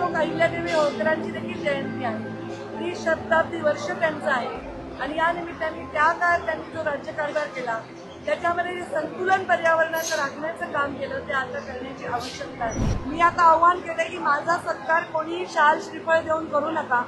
होळकरांची देखील जयंती आहे. ती शताब्दी वर्ष त्यांचं आहे. आणि या निमित्ताने त्या काळात त्यांनी जो राज्यकारभार केला त्याच्यामध्ये जे संतुलन पर्यावरणाचं राखण्याचं काम केलं ते आता करण्याची आवश्यकता आहे. मी आता आव्हान केलं की माझा सत्कार कोणीही शाल श्रीफळ देऊन करू नका.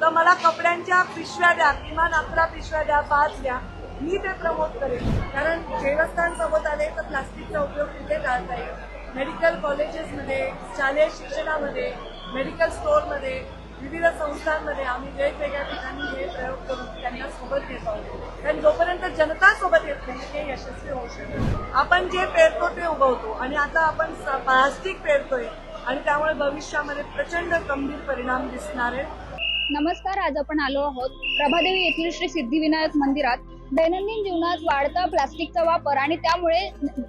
तर मला कपड्यांच्या पिशव्या द्या किमान अकरा पिशव्या द्या पाच द्या. मी ते प्रमोट करेन. कारण देवस्थान सोबत आले तर प्लास्टिकचा उपयोग कुठे टाळता येईल? मेडिकल कॉलेजेसमध्ये शालेय शिक्षणामध्ये मेडिकल स्टोअरमध्ये विविध संस्थांमध्ये आम्ही वेगवेगळ्या ठिकाणी हे प्रयोग करून त्यांना सोबत घेत आहोत. कारण जोपर्यंत जनता सोबत येत नाही ते यशस्वी होऊ शकते आपण जे पेरतो ते उगवतो. आणि आता आपण प्लास्टिक पेरतोय. आणि त्यामुळे भविष्यामध्ये प्रचंड गंभीर परिणाम दिसणार आहेत नमस्कार आज आपण आलो आहोत प्रभादेवी येथील श्री सिद्धिविनायक मंदिरात. दैनंदिन जीवनात वाढता प्लास्टिकचा वापर आणि त्यामुळे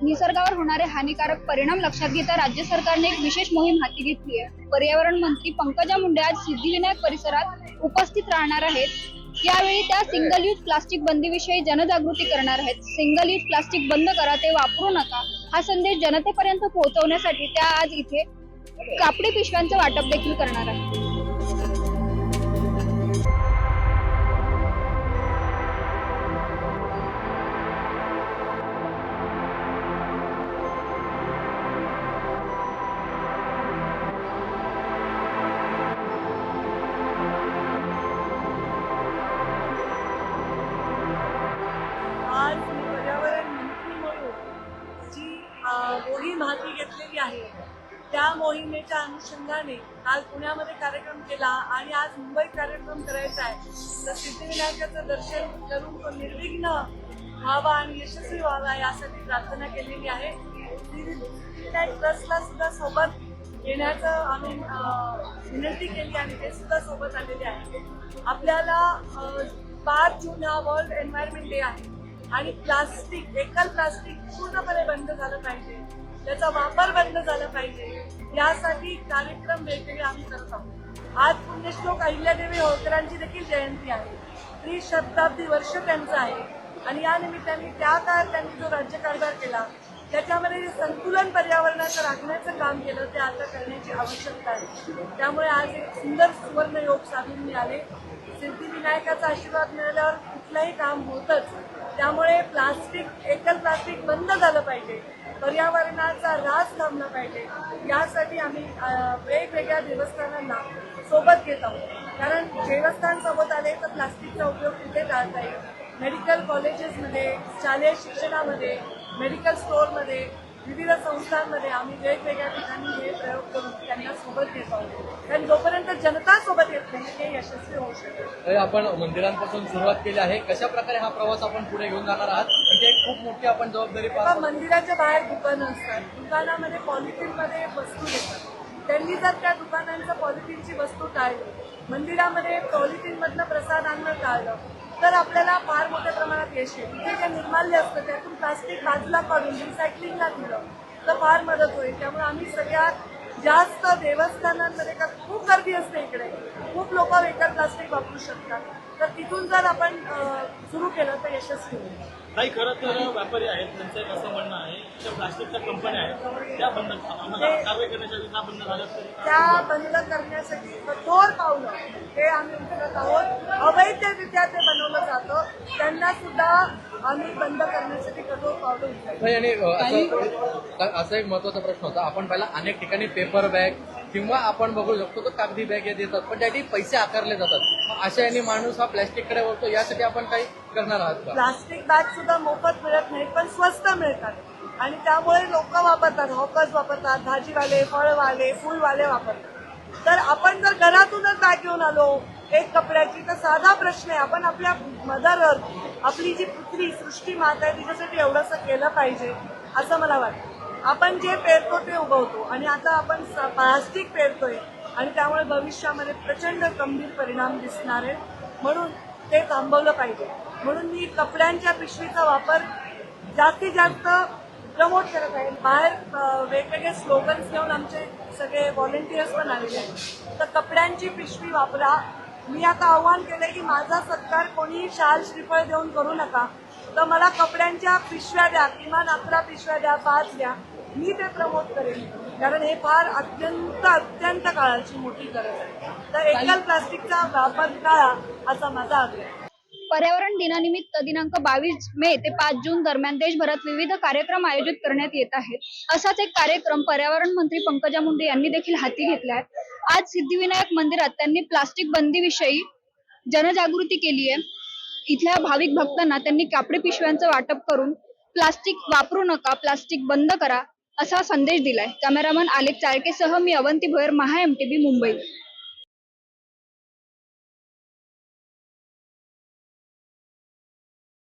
निसर्गावर होणारे हानिकारक परिणाम लक्षात घेता राज्य सरकारने एक विशेष मोहीम हाती घेतली आहे. पर्यावरण मंत्री पंकजा मुंडे आज सिद्धिविनायक परिसरात उपस्थित राहणार आहेत. यावेळी त्या सिंगल यूज प्लास्टिक बंदीविषयी जनजागृती करणार आहेत. सिंगल यूज प्लास्टिक बंद करा ते वापरू नका हा संदेश जनतेपर्यंत पोहोचवण्यासाठी त्या आज इथे कापडी पिशव्यांचं वाटप देखील करणार आहेत. मोहीम हाती घेतलेली आहे. त्या मोहिमेच्या अनुषंगाने काल पुण्यामध्ये कार्यक्रम केला आणि आज मुंबईत कार्यक्रम करायचा आहे. तर सिद्धिविनायकाचं दर्शन करून तो निर्विघ्न व्हावा आणि यशस्वी व्हावा यासाठी प्रार्थना केलेली आहे. सिद्धिविनायक ट्रस्टला सुद्धा सोबत येण्याचं आम्ही विनंती केली आणि ते सुद्धा सोबत आलेले आहे. आपल्याला पाच जून हा वर्ल्ड एन्व्हायरमेंट डे आहे. आणि प्लास्टिक एकल प्लास्टिक पूर्णपणे बंद झालं पाहिजे. त्याचा वापर बंद झाला पाहिजे. यासाठी कार्यक्रम वेगवेगळे आम्ही करत आहोत. आज पुण्यश्लोक अहिल्यादेवी होळकरांची देखील जयंती आहे. त्री शताब्दी वर्ष त्यांचं आहे. आणि या निमित्ताने त्या काळात त्यांनी जो राज्यकारभार केला त्याच्यामध्ये संतुलन पर्यावरणाचं राखण्याचं काम केलं ते आता करण्याची आवश्यकता आहे. त्यामुळे आज एक सुंदर सुवर्ण योग साधून मिळाले. सिद्धिविनायकाचा आशीर्वाद मिळाल्यावर कुठलंही काम होतच त्यामुळे प्लास्टिक एकल प्लास्टिक बंद झालं पाहिजे पर्यावरणाचा ऱ्हास थांबला पाहिजे. यासाठी आम्ही वेगवेगळ्या देवस्थानांना सोबत घेत आहोत. कारण देवस्थान सोबत आले तर प्लास्टिकचा उपयोग कुठे टाळता येईल? मेडिकल कॉलेजेसमध्ये शालेय शिक्षणामध्ये मेडिकल स्टोअरमध्ये विविध संस्थांमध्ये आम्ही वेगवेगळ्या ठिकाणी हे प्रयोग करून त्यांना सोबत घेत आहोत. जनता सोबत येत नाही ते यशस्वी होऊ शकत आपण मंदिरांपासून सुरुवात केली आहे. कशा प्रकारे हा प्रवास आपण पुढे घेऊन जाणार आहात? म्हणजे एक खूप मोठी आपण जबाबदारी पार आता पडतो. मंदिराच्या बाहेर दुकानं असतात. दुकानामध्ये पॉलिथिनमध्ये वस्तू घेतात त्यांनी जर त्या दुकानांचं पॉलिथिनची वस्तू टाळली मंदिरामध्ये पॉलिथिनमधनं प्रसाद आणणं टाळलं तर आपल्याला फार मोठ्या प्रमाणात यश येईल. तिथे जे निर्माल्य असतं त्यातून प्लास्टिक बाजूला काढून रिसायकलिंगला दिलं तर फार मदत होईल. त्यामुळे आम्ही सगळ्यात जास्त देवस्थानांमध्ये का खूप गर्दी असते इकडे. खूप लोक वेगळं प्लास्टिक वापरू शकतात. तर तिथून जर आपण सुरू केलं तर यशस्वी होईल. काही खरं तर व्यापारी आहेत त्यांचं एक असं म्हणणं आहे की ज्या प्लास्टिकच्या कंपन्या आहेत त्या बंद कारवाई करण्याच्या वेळी त्या बंद झाल्या तरी? त्या बंद करण्यासाठी कठोर पावलं. हे आम्ही उचलत आहोत. अवैधरित्या ते बनवलं जातं. त्यांना सुद्धा आम्ही बंद करण्यासाठी कठोर पावलं उचलतो नाही, आणि अ, असं असा एक महत्त्वाचा प्रश्न होता. आपण पहिला अनेक ठिकाणी पेपर बॅग किंवा आपण बघू शकतो तर कागदी बॅग या देतात पण त्यासाठी पैसे आकारले जातात. मग अशा याने माणूस हा प्लॅस्टिककडे वळतो यासाठी आपण काही करणार आहात का? प्लास्टिक बॅग सुद्धा मोफत मिळत नाही पण स्वस्त मिळतात. आणि त्यामुळे लोक वापरतात हॉकर्स वापरतात भाजीवाले फळवाले फुलवाले वापरतात. तर आपण जर घरातूनच बॅग घेऊन आलो एक कपड्याची तर साधा प्रश्न आहे. आपण आपल्या मदर अर्थ आपली जी पृथ्वी सृष्टी माता आहे तिच्यासाठी एवढंसं केलं पाहिजे असं मला वाटतं. आपण जे पेरतो ते उगवतो. आणि आता आपण स- प्लास्टिक पेरतोय. आणि त्यामुळे भविष्यामध्ये प्रचंड गंभीर परिणाम दिसणार आहेत म्हणून ते थांबवलं पाहिजे. म्हणून मी कपड्यांच्या पिशवीचा वापर जास्तीत जास्त प्रमोट करत आहे. बाहेर वेगवेगळे स्लोगन्स घेऊन आमचे सगळे व्हॉलेंटियर्स पण आलेले आहेत. तर कपड्यांची पिशवी वापरा. मी आता आव्हान केलं की माझा सत्कार कोणीही शाल श्रीफळ देऊन करू नका. तर मला कपड्यांच्या पिशव्या द्या किमान अकरा पिशव्या द्या पाच द्या. मी ते प्रमोट करेन. कारण हे फार अत्यंत अत्यंत काळाची मोठी गरज आहे. तर एकल प्लास्टिकचा वापर टाळा असा माझा आग्रह पर्यावरण दिनानिमित्त दिनांक बावीस मे ते पाच जून दरम्यान देशभरात विविध कार्यक्रम आयोजित करण्यात येत आहेत. असाच एक कार्यक्रम पर्यावरण मंत्री पंकजा मुंडे यांनी देखील हाती घेतला आहे. आज सिद्धिविनायक मंदिरात त्यांनी प्लास्टिक बंदीविषयी जनजागृती केली आहे. इथल्या भाविक भक्तांना त्यांनी कापडी पिशव्यांचं वाटप करून प्लास्टिक वापरू नका प्लास्टिक बंद करा असा संदेश दिलाय. कॅमेरामन आलेख चाळकेसह मी अवंती भोयर महा एमटीबी मुंबई.